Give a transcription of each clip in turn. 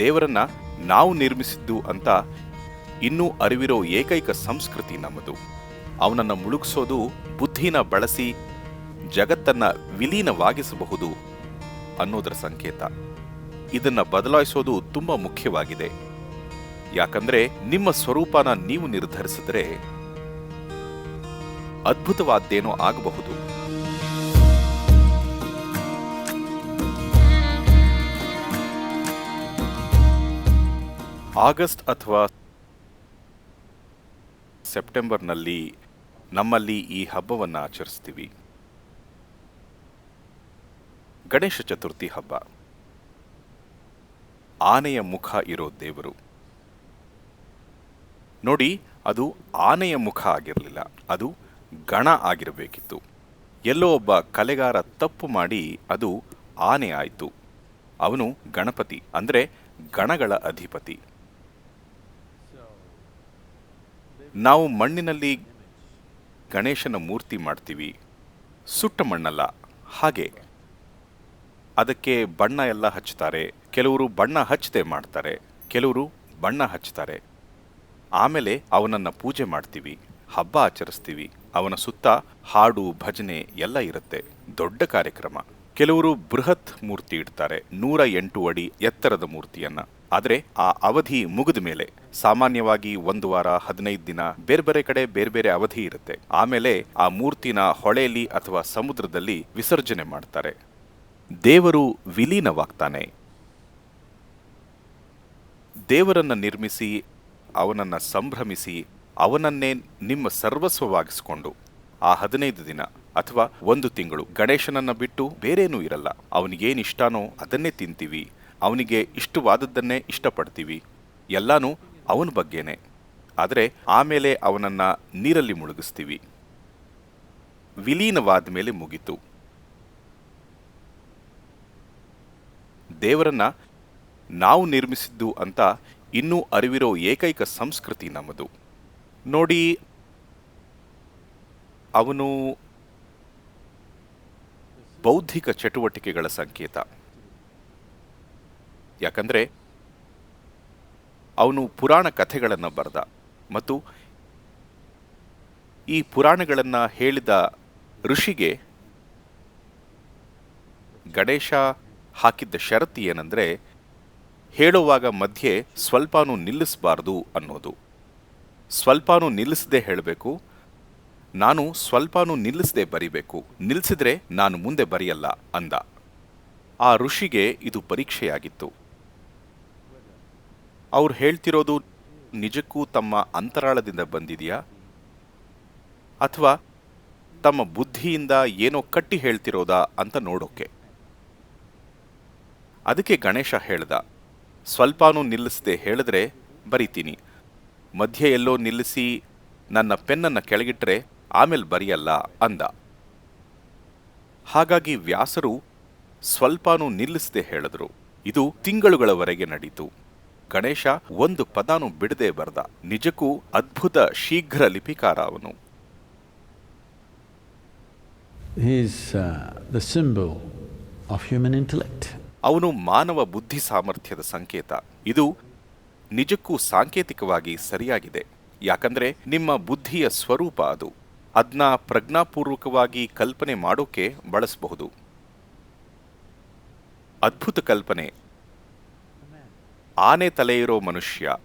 ದೇವರನ್ನ ನಾವು ನಿರ್ಮಿಸಿದ್ದು ಅಂತ ಇನ್ನೂ ಅರಿವಿರೋ ಏಕೈಕ ಸಂಸ್ಕೃತಿ ನಮ್ಮದು. ಅವನನ್ನ ಮುಳುಗಿಸೋದು, ಬುದ್ಧಿನ ಬಳಸಿ, ಜಗತ್ತನ್ನ ವಿಲೀನವಾಗಿಸಬಹುದು ಅನ್ನೋದರ ಸಂಕೇತ. ಇದನ್ನ ಬದಲಾಯಿಸೋದು ತುಂಬಾ ಮುಖ್ಯವಾಗಿದೆ. ಯಾಕಂದ್ರೆ ನಿಮ್ಮ ಸ್ವರೂಪನ ನೀವು ನಿರ್ಧರಿಸಿದ್ರೆ ಅದ್ಭುತವಾದ್ದೇನೋ ಆಗಬಹುದು. ಆಗಸ್ಟ್ ಅಥವಾ ಸೆಪ್ಟೆಂಬರ್ನಲ್ಲಿ ನಮ್ಮಲ್ಲಿ ಈ ಹಬ್ಬವನ್ನು ಆಚರಿಸ್ತೀವಿ. ಗಣೇಶ ಚತುರ್ಥಿ ಹಬ್ಬ. ಆನೆಯ ಮುಖ ಇರೋ ದೇವರು. ನೋಡಿ, ಅದು ಆನೆಯ ಮುಖ ಆಗಿರಲಿಲ್ಲ, ಅದು ಗಣ ಆಗಿರಬೇಕಿತ್ತು. ಎಲ್ಲೋ ಒಬ್ಬ ಕಲೆಗಾರ ತಪ್ಪು ಮಾಡಿ ಅದು ಆನೆ ಆಯಿತು. ಅವನು ಗಣಪತಿ, ಅಂದ್ರೆ ಗಣಗಳ ಅಧಿಪತಿ. ನಾವು ಮಣ್ಣಿನಲ್ಲಿ ಗಣೇಶನ ಮೂರ್ತಿ ಮಾಡ್ತೀವಿ. ಸುಟ್ಟ ಮಣ್ಣಲ್ಲ, ಹಾಗೆ. ಅದಕ್ಕೆ ಬಣ್ಣ ಎಲ್ಲ ಹಚ್ತಾರೆ ಕೆಲವರು ಬಣ್ಣ ಹಚ್ಚದೆ ಮಾಡ್ತಾರೆ. ಕೆಲವರು ಬಣ್ಣ ಹಚ್ತಾರೆ ಆಮೇಲೆ ಅವನನ್ನು ಪೂಜೆ ಮಾಡ್ತೀವಿ. ಹಬ್ಬ ಆಚರಿಸ್ತೀವಿ. ಅವನ ಸುತ್ತ ಹಾಡು, ಭಜನೆ ಎಲ್ಲ ಇರುತ್ತೆ. ದೊಡ್ಡ ಕಾರ್ಯಕ್ರಮ. ಕೆಲವರು ಬೃಹತ್ ಮೂರ್ತಿ ಇಡ್ತಾರೆ. ನೂರ ಎಂಟು ಅಡಿ ಎತ್ತರದ ಮೂರ್ತಿಯನ್ನ. ಆದರೆ ಆ ಅವಧಿ ಮುಗಿದ ಮೇಲೆ ಸಾಮಾನ್ಯವಾಗಿ ಒಂದು ವಾರ, ಹದಿನೈದು ದಿನ ಬೇರೆ ಬೇರೆ ಕಡೆ ಬೇರೆ ಬೇರೆ ಅವಧಿ ಇರುತ್ತೆ. ಆಮೇಲೆ ಆ ಮೂರ್ತಿನ ಹೊಳೆಯಲ್ಲಿ ಅಥವಾ ಸಮುದ್ರದಲ್ಲಿ ವಿಸರ್ಜನೆ ಮಾಡ್ತಾರೆ. ದೇವರು ವಿಲೀನವಾಗ್ತಾನೆ. ದೇವರನ್ನ ನಿರ್ಮಿಸಿ, ಅವನನ್ನ ಸಂಭ್ರಮಿಸಿ, ಅವನನ್ನೇ ನಿಮ್ಮ ಸರ್ವಸ್ವವಾಗಿಸಿಕೊಂಡು ಆ ಹದಿನೈದು ದಿನ ಅಥವಾ ಒಂದು ತಿಂಗಳು ಗಣೇಶನನ್ನ ಬಿಟ್ಟು ಬೇರೇನೂ ಇರಲ್ಲ. ಅವನಿಗೇನಿಷ್ಟಾನೋ ಅದನ್ನೇ ತಿಂತೀವಿ. ಅವನಿಗೆ ಇಷ್ಟವಾದದ್ದನ್ನೇ ಇಷ್ಟಪಡ್ತೀವಿ. ಎಲ್ಲನೂ ಅವನ ಬಗ್ಗೆನೆ. ಆದರೆ ಆಮೇಲೆ ಅವನನ್ನ ನೀರಲ್ಲಿ ಮುಳುಗಿಸ್ತೀವಿ. ವಿಲೀನವಾದ ಮೇಲೆ ಮುಗಿತು. ದೇವರನ್ನ ನಾವು ನಿರ್ಮಿಸಿದ್ದು ಅಂತ ಇನ್ನೂ ಅರಿವಿರೋ ಏಕೈಕ ಸಂಸ್ಕೃತಿ ನಮ್ಮದು. ನೋಡಿ, ಅವನು ಬೌದ್ಧಿಕ ಚಟುವಟಿಕೆಗಳ ಸಂಕೇತ. ಯಾಕಂದ್ರೆ ಅವನು ಪುರಾಣ ಕಥೆಗಳನ್ನು ಬರೆದ ಮತ್ತು ಈ ಪುರಾಣಗಳನ್ನು ಹೇಳಿದ ಋಷಿಗೆ ಗಣೇಶ ಹಾಕಿದ್ದ ಷರತ್ತು ಏನಂದ್ರೆ ಹೇಳುವಾಗ ಮಧ್ಯೆ ಸ್ವಲ್ಪನೂ ನಿಲ್ಲಿಸಬಾರ್ದು ಅನ್ನೋದು. ಸ್ವಲ್ಪನೂ ನಿಲ್ಲಿಸದೆ ಹೇಳಬೇಕು, ನಾನು ಸ್ವಲ್ಪನೂ ನಿಲ್ಲಿಸದೆ ಬರಿಬೇಕು, ನಿಲ್ಲಿಸಿದ್ರೆ ನಾನು ಮುಂದೆ ಬರೆಯಲ್ಲ ಅಂದ. ಆ ಋಷಿಗೆ ಇದು ಪರೀಕ್ಷೆಯಾಗಿತ್ತು. ಅವ್ರು ಹೇಳ್ತಿರೋದು ನಿಜಕ್ಕೂ ತಮ್ಮ ಅಂತರಾಳದಿಂದ ಬಂದಿದೆಯಾ? ಅಥವಾ ತಮ್ಮ ಬುದ್ಧಿಯಿಂದ ಏನೋ ಕಟ್ಟಿ ಹೇಳ್ತಿರೋದಾ ಅಂತ ನೋಡೋಕೆ? ಅದಕ್ಕೆ ಗಣೇಶ ಹೇಳ್ದ, ಸ್ವಲ್ಪನೂ ನಿಲ್ಲಿಸದೆ ಹೇಳಿದ್ರೆ ಬರಿತೀನಿ. ಮಧ್ಯೆ ಎಲ್ಲೋ ನಿಲ್ಲಿಸಿ ನನ್ನ ಪೆನ್ನನ್ನು ಕೆಳಗಿಟ್ರೆ ಆಮೇಲೆ ಬರೆಯಲ್ಲ ಅಂದ. ಹಾಗಾಗಿ ವ್ಯಾಸರು ಸ್ವಲ್ಪನೂ ನಿಲ್ಲಿಸದೆ ಹೇಳಿದ್ರು. ಇದು ತಿಂಗಳುಗಳವರೆಗೆ ನಡೀತು. ಗಣೇಶ ಒಂದು ಪದಾನು ಬಿಡದೆ ಬರೆದ. ನಿಜಕ್ಕೂ ಅದ್ಭುತ ಶೀಘ್ರ ಲಿಪಿಕಾರ ಅವನು. Uh, ಅವನು ಮಾನವ ಬುದ್ಧಿ ಸಾಮರ್ಥ್ಯದ ಸಂಕೇತ. ಇದು ನಿಜಕ್ಕೂ ಸಾಂಕೇತಿಕವಾಗಿ ಸರಿಯಾಗಿದೆ. ಯಾಕಂದ್ರೆ ನಿಮ್ಮ ಬುದ್ಧಿಯ ಸ್ವರೂಪ ಅದು. ಅದನ್ನ ಪ್ರಜ್ಞಾಪೂರ್ವಕವಾಗಿ ಕಲ್ಪನೆ ಮಾಡೋಕೆ ಬಳಸಬಹುದು. ಅದ್ಭುತ ಕಲ್ಪನೆ ಆನೆ ತಲೆ ಇರೋ ಮನುಷ್ಯ.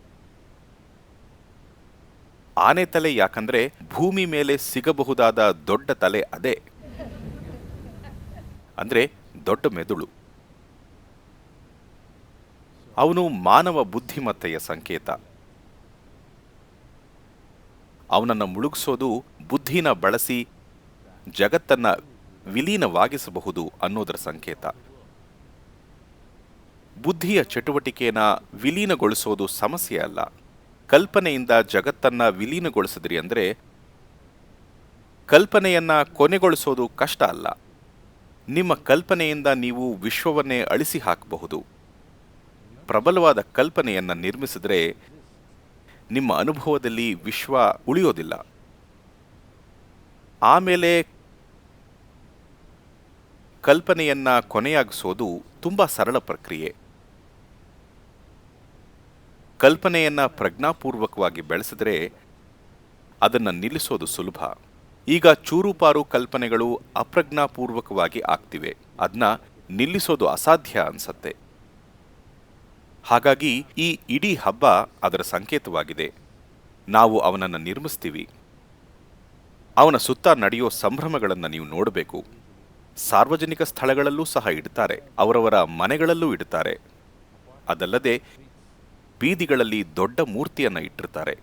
ಆನೆ ತಲೆ ಯಾಕಂದ್ರೆ ಭೂಮಿ ಮೇಲೆ ಸಿಗಬಹುದಾದ ದೊಡ್ಡ ತಲೆ ಅದೇ. ಅಂದ್ರೆ ದೊಡ್ಡ ಮೆದುಳು. ಅವನು ಮಾನವ ಬುದ್ಧಿಮತ್ತೆಯ ಸಂಕೇತ. ಅವನನ್ನು ಮುಳುಗಿಸೋದು ಬುದ್ಧಿನ ಬಳಸಿ ಜಗತ್ತನ್ನ ವಿಲೀನವಾಗಿಸಬಹುದು ಅನ್ನೋದರ ಸಂಕೇತ. ಬುದ್ಧಿಯ ಚಟುವಟಿಕೆನ ವಿಲೀನಗೊಳಿಸೋದು ಸಮಸ್ಯೆ ಅಲ್ಲ. ಕಲ್ಪನೆಯಿಂದ ಜಗತ್ತನ್ನ ವಿಲೀನಗೊಳಿಸಿದ್ರಿ ಅಂದರೆ ಕಲ್ಪನೆಯನ್ನ ಕೊನೆಗೊಳಿಸೋದು ಕಷ್ಟ ಅಲ್ಲ. ನಿಮ್ಮ ಕಲ್ಪನೆಯಿಂದ ನೀವು ವಿಶ್ವವನ್ನೇ ಅಳಿಸಿ ಹಾಕಬಹುದು. ಪ್ರಬಲವಾದ ಕಲ್ಪನೆಯನ್ನ ನಿರ್ಮಿಸಿದ್ರೆ ನಿಮ್ಮ ಅನುಭವದಲ್ಲಿ ವಿಶ್ವ ಉಳಿಯೋದಿಲ್ಲ. ಆಮೇಲೆ ಕಲ್ಪನೆಯನ್ನ ಕೊನೆಯಾಗಿಸೋದು ತುಂಬಾ ಸರಳ ಪ್ರಕ್ರಿಯೆ. ಕಲ್ಪನೆಯನ್ನ ಪ್ರಜ್ಞಾಪೂರ್ವಕವಾಗಿ ಬೆಳೆಸಿದ್ರೆ ಅದನ್ನ ನಿಲ್ಲಿಸೋದು ಸುಲಭ. ಈಗ ಚೂರುಪಾರು ಕಲ್ಪನೆಗಳು ಅಪ್ರಜ್ಞಾಪೂರ್ವಕವಾಗಿ ಆಗ್ತಿವೆ. ಅದನ್ನ ನಿಲ್ಲಿಸೋದು ಅಸಾಧ್ಯ ಅನ್ಸತ್ತೆ. ಹಾಗಾಗಿ ಈ ಇಡೀ ಹಬ್ಬ ಅದರ ಸಂಕೇತವಾಗಿದೆ. ನಾವು ಅವನನ್ನು ನಿರ್ಮಿಸ್ತೀವಿ. ಅವನ ಸುತ್ತ ನಡೆಯೋ ಸಂಭ್ರಮಗಳನ್ನು ನೀವು ನೋಡಬೇಕು. ಸಾರ್ವಜನಿಕ ಸ್ಥಳಗಳಲ್ಲೂ ಸಹ ಇಡ್ತಾರೆ. ಅವರವರ ಮನೆಗಳಲ್ಲೂ ಇಡ್ತಾರೆ. ಅದಲ್ಲದೆ ಬೀದಿಗಳಲ್ಲಿ ದೊಡ್ಡ ಮೂರ್ತಿಯನ್ನ ಇಟ್ಟಿರ್ತಾರೆ.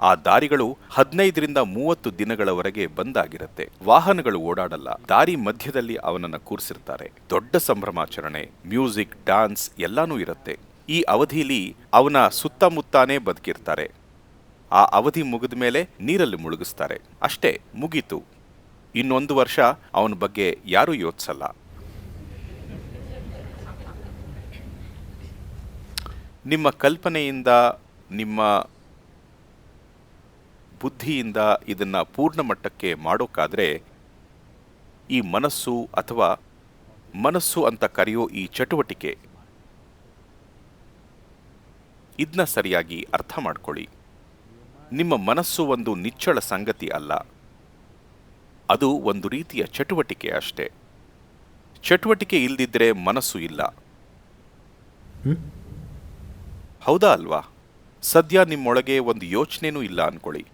ಆ ದಾರಿಗಳು ಹದಿನೈದರಿಂದ ಮೂವತ್ತು ದಿನಗಳವರೆಗೆ ಬಂದಾಗಿರುತ್ತೆ. ವಾಹನಗಳು ಓಡಾಡಲ್ಲ. ದಾರಿ ಮಧ್ಯದಲ್ಲಿ ಅವನನ್ನ ಕೂರಿಸಿರ್ತಾರೆ. ದೊಡ್ಡ ಸಂಭ್ರಮಾಚರಣೆ, ಮ್ಯೂಸಿಕ್ ಡಾನ್ಸ್ ಎಲ್ಲಾನೂ ಇರುತ್ತೆ. ಈ ಅವಧಿಯಲ್ಲಿ ಅವನ ಸುತ್ತಮುತ್ತಾನೇ ಬದುಕಿರ್ತಾರೆ. ಆ ಅವಧಿ ಮುಗಿದ ಮೇಲೆ ನೀರಲ್ಲಿ ಮುಳುಗಿಸ್ತಾರೆ. ಅಷ್ಟೇ, ಮುಗೀತು. ಇನ್ನೊಂದು ವರ್ಷ ಅವನ ಬಗ್ಗೆ ಯಾರೂ ಯೋಚಿಸಲ್ಲ. ನಿಮ್ಮ ಕಲ್ಪನೆಯಿಂದ, ನಿಮ್ಮ ಬುದ್ಧಿಯಿಂದ ಇದನ್ನು ಪೂರ್ಣ ಮಟ್ಟಕ್ಕೆ ಮಾಡೋಕ್ಕಾದರೆ ಈ ಮನಸ್ಸು ಅಥವಾ ಮನಸ್ಸು ಅಂತ ಕರೆಯೋ ಈ ಚಟುವಟಿಕೆ ಇದನ್ನ ಸರಿಯಾಗಿ ಅರ್ಥ ಮಾಡ್ಕೊಳ್ಳಿ. ನಿಮ್ಮ ಮನಸ್ಸು ಒಂದು ನಿಚ್ಚಳ ಸಂಗತಿ ಅಲ್ಲ. ಅದು ಒಂದು ರೀತಿಯ ಚಟುವಟಿಕೆ ಅಷ್ಟೇ. ಚಟುವಟಿಕೆ ಇಲ್ದಿದ್ರೆ ಮನಸ್ಸು ಇಲ್ಲ. ಹೌದಾ ಅಲ್ವಾ? ಸದ್ಯ ನಿಮ್ಮೊಳಗೆ ಒಂದು ಯೋಚನೆನೂ ಇಲ್ಲ ಅನ್ಕೊಳ್ಳಿ.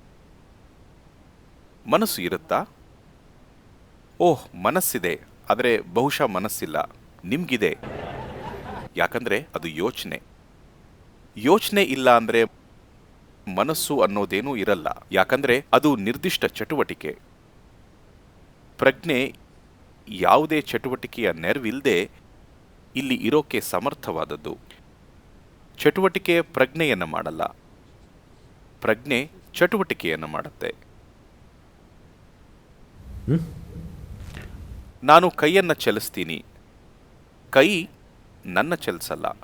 ಮನಸ್ಸು ಇರುತ್ತಾ? ಓಹ್, ಮನಸ್ಸಿದೆ. ಆದರೆ ಬಹುಶಃ ಮನಸ್ಸಿಲ್ಲ. ನಿಮ್ಗಿದೆ. ಯಾಕಂದ್ರೆ ಅದು ಯೋಚನೆ. ಯೋಚನೆ ಇಲ್ಲ ಅಂದ್ರೆ ಮನಸ್ಸು ಅನ್ನೋದೇನೂ ಇರಲ್ಲ. ಯಾಕಂದ್ರೆ ಅದು ನಿರ್ದಿಷ್ಟ ಚಟುವಟಿಕೆ. ಪ್ರಜ್ಞೆ ಯಾವುದೇ ಚಟುವಟಿಕೆಯ ನೆರವಿಲ್ಲದೆ ಇಲ್ಲಿ ಇರೋಕೆ ಸಮರ್ಥವಾದದ್ದು. ಚಟುವಟಿಕೆ ಪ್ರಜ್ಞೆಯನ್ನು ಮಾಡಲ್ಲ. ಪ್ರಜ್ಞೆ ಚಟುವಟಿಕೆಯನ್ನು ಮಾಡುತ್ತೆ. ನಾನು ಕೈಯನ್ನು ಚಲಿಸ್ತೀನಿ. ಕೈ ನನ್ನ ಚಲಿಸಲ್ಲ.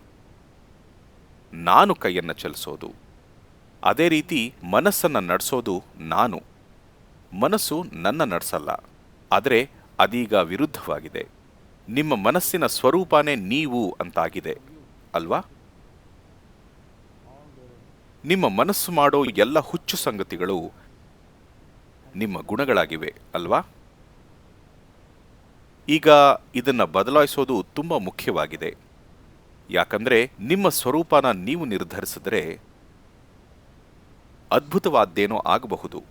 ನಾನು ಕೈಯನ್ನು ಚಲಿಸೋದು. ಅದೇ ರೀತಿ ಮನಸ್ಸನ್ನು ನಡೆಸೋದು ನಾನು. ಮನಸ್ಸು ನನ್ನ ನಡೆಸಲ್ಲ. ಆದರೆ ಅದೀಗ ವಿರುದ್ಧವಾಗಿದೆ. ನಿಮ್ಮ ಮನಸ್ಸಿನ ಸ್ವರೂಪನೇ ನೀವು ಅಂತಾಗಿದೆ. ಅಲ್ವಾ? ನಿಮ್ಮ ಮನಸ್ಸು ಮಾಡೋ ಎಲ್ಲ ಹುಚ್ಚು ಸಂಗತಿಗಳು ನಿಮ್ಮ ಗುಣಗಳಾಗಿವೆ, ಅಲ್ವಾ? ಈಗ ಇದನ್ನು ಬದಲಾಯಿಸೋದು ತುಂಬಾ ಮುಖ್ಯವಾಗಿದೆ. ಯಾಕಂದ್ರೆ ನಿಮ್ಮ ಸ್ವರೂಪನ ನೀವು ನಿರ್ಧರಿಸಿದ್ರೆ ಅದ್ಭುತವಾದ್ದೇನೋ ಆಗಬಹುದು.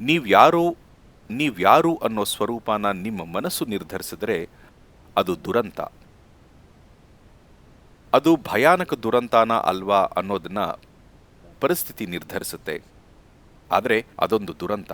ನೀವ್ಯಾರು ನೀವ್ಯಾರು ಅನ್ನೋ ಸ್ವರೂಪನ ನಿಮ್ಮ ಮನಸ್ಸು ನಿರ್ಧರಿಸಿದ್ರೆ ಅದು ದುರಂತ. ಅದು ಭಯಾನಕ ದುರಂತಾನ ಅಲ್ವಾ ಅನ್ನೋದನ್ನ ಪರಿಸ್ಥಿತಿ ನಿರ್ಧರಿಸುತ್ತೆ. ಆದರೆ ಅದೊಂದು ದುರಂತ.